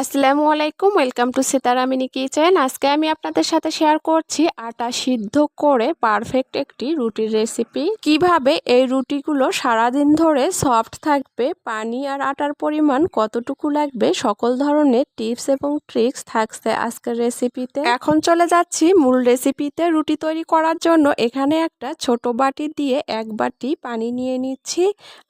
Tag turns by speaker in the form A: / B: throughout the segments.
A: আসসালামু আলাইকুম, welcome to সীতারামিনী kitchen. আজকে আমি আপনাদের সাথে শেয়ার করছি আটা সিদ্ধ করে পারফেক্ট একটি রুটির রেসিপি। কীভাবে এই রুটিগুলো সারাদিন ধরে সফট থাকবে, পানি আর আটার পরিমাণ কতটুকু লাগবে, সকল ধরনের টিপস এবং ট্রিক্স থাকছে আজকের রেসিপিতে। এখন চলে যাচ্ছি মূল রেসিপিতে রুটি তৈরি করার জন্য। এখানে একটা ছোট বাটি দিয়ে এক বাটি পানি নিয়ে নিচ্ছি।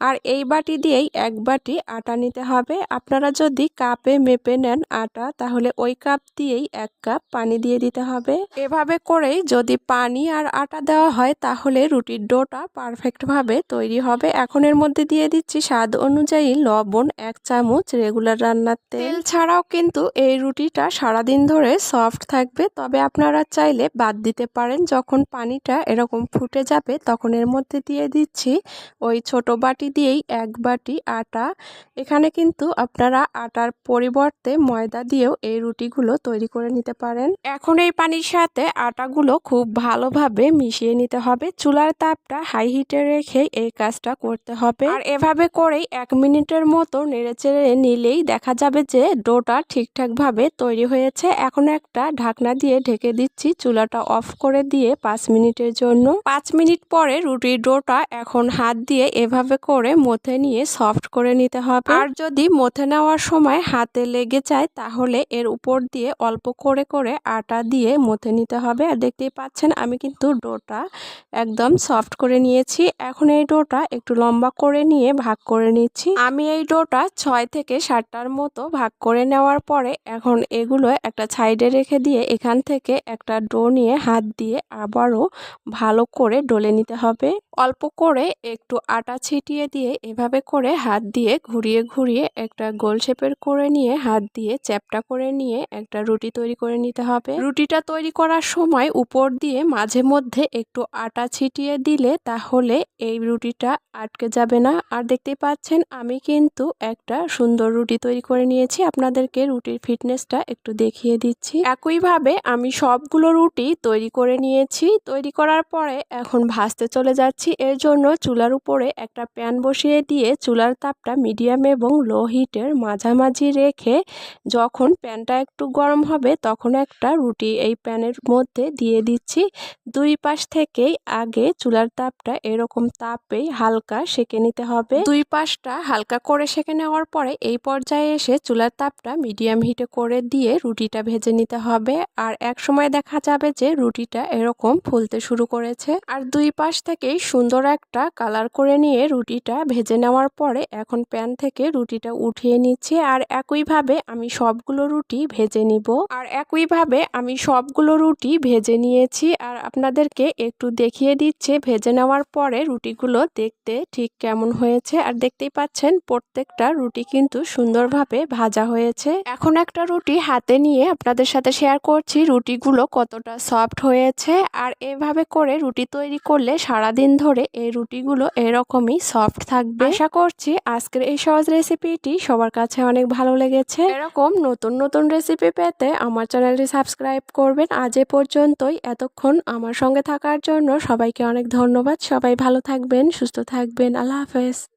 A: আর এই বাটি দিয়েই এক বাটি আটা নিতে হবে। আপনারা যদি কাপে মেপে নেন আটা, তাহলে ওই কাপ দিয়েই এক কাপ পানি দিয়ে দিতে হবে। এভাবে করেই যদি পানি আর আটা দেওয়া হয়, তাহলে রুটির ডোটা পারফেক্টভাবে তৈরি হবে। এখন এর মধ্যে দিয়ে দিচ্ছি স্বাদ অনুযায়ী লবণ, এক চামচ রেগুলার রান্নার তেল। ছাড়াও কিন্তু এই রুটিটা সারাদিন ধরে সফট থাকবে। তবে আপনারা চাইলে বাদ দিতে পারেন, যখন পানিটা এরকম ফুটে যাবে, তখন এর মধ্যে দিয়ে দিচ্ছি ওই ছোট বাটি দিয়েই এক বাটি আটা। এখানে কিন্তু আপনারা আটার পরিবর্তে ময়দা দিয়েও এই রুটিগুলো তৈরি করে নিতে পারেন। এখন এই পানির সাথে আটাগুলো খুব ভালোভাবে মিশিয়ে নিতে হবে। চুলার তাপটা হাই হিটে রেখে এই কাজটা করতে হবে। আর এভাবে করেই এক মিনিটের মতো নেড়েচেড়ে নিলেই দেখা যাবে যে ডোটা ঠিকঠাকভাবে তৈরি হয়েছে। এখন একটা ঢাকনা দিয়ে ঢেকে দিচ্ছি, চুলাটা অফ করে দিয়ে পাঁচ মিনিটের জন্য। পাঁচ মিনিট পরে রুটির ডোটা এখন হাত দিয়ে এভাবে করে মথে নিয়ে সফট করে নিতে হবে। আর যদি মথে নেওয়ার সময় হাতে লেগে যায়, তাহলে এর উপর দিয়ে অল্প করে করে আটা দিয়ে মথে নিতে হবে। আর দেখতেই পাচ্ছেন, আমি কিন্তু ডোটা একদম সফট করে নিয়েছি। এখন এই ডোটা একটু লম্বা করে নিয়ে ভাগ করে নিচ্ছি। আমি এই ডোটা ছয় থেকে সাতটার মতো ভাগ করে নেওয়ার পরে এখন এগুলো একটা সাইডে রেখে দিয়ে এখান থেকে একটা ডো নিয়ে হাত দিয়ে আবারও ভালো করে ডলে নিতে হবে। অল্প করে একটু আটা ছিটিয়ে দিয়ে এভাবে করে হাত দিয়ে ঘুরিয়ে ঘুরিয়ে একটা গোল শেপের করে নিয়ে হাত দিয়ে চ্যাপটা করে নিয়ে একটা রুটি তৈরি করে নিতে হবে। রুটিটা তৈরি করার সময় উপর দিয়ে মাঝে মধ্যে একটু আটা ছিটিয়ে দিলে তাহলে এই রুটিটা আটকে যাবে না। আর দেখতেই পাচ্ছেন, আমি কিন্তু একটা সুন্দর রুটি তৈরি করে নিয়েছি। আপনাদেরকে রুটির ফিটনেসটা একটু দেখিয়ে দিচ্ছি। একইভাবে আমি সবগুলো রুটি তৈরি করে নিয়েছি। তৈরি করার পরে এখন ভাজতে চলে যাচ্ছি। এর জন্য চুলার উপরে একটা প্যান বসিয়ে দিয়ে চুলার তাপটা মিডিয়াম এবং লো হিটের মাঝামাঝি রেখে যখন প্যানটা একটু গরম হবে তখন একটা রুটি এই প্যানের মধ্যে দিয়ে দিচ্ছি। দুই পাশ থেকেই আগে চুলার তাপটা এরকম তাপেই হালকা সেকে নিতে হবে। দুই পাশটা হালকা করে সেকে নেওয়ার পরে এই পর্যায়ে এসে চুলার তাপটা মিডিয়াম হিটে করে দিয়ে রুটিটা ভেজে নিতে হবে। আর এক সময় দেখা যাবে যে রুটিটা এরকম ফুলতে শুরু করেছে। আর দুই পাশ থেকেই সুন্দর একটা কালার করে নিয়ে রুটিটা ভেজে নেওয়ার পরে এখন প্যান থেকে রুটিটা উঠিয়ে নিচ্ছি আর একইভাবে আমি সবগুলো রুটি ভেজে নিব। আর একইভাবে আমি সবগুলো রুটি ভেজে নিয়েছি আর আপনাদেরকে একটু দেখিয়ে দিচ্ছে ভেজে নেওয়ার পরে রুটিগুলো দেখতে ঠিক কেমন হয়েছে। আর দেখতেই পাচ্ছেন প্রত্যেকটা রুটি কিন্তু সুন্দরভাবে ভাজা হয়েছে। এখন একটা রুটি হাতে নিয়ে আপনাদের সাথে শেয়ার করছি রুটিগুলো কতটা সফট হয়েছে। আর এভাবে করে রুটি তৈরি করলে সারাদিন ধরে এই রুটিগুলো এরকমই সফট থাকবে। আশা করছি আজকের এই সহজ রেসিপিটি সবার কাছে অনেক ভালো লেগেছে। এরকম নতুন নতুন রেসিপি পেতে আমার চ্যানেলটি সাবস্ক্রাইব করবেন। আজ এ পর্যন্তই। এতক্ষণ আমার সঙ্গে থাকার জন্য সবাইকে অনেক ধন্যবাদ। সবাই ভালো থাকবেন সুস্থ থাকবেন। আল্লাহ হাফেজ।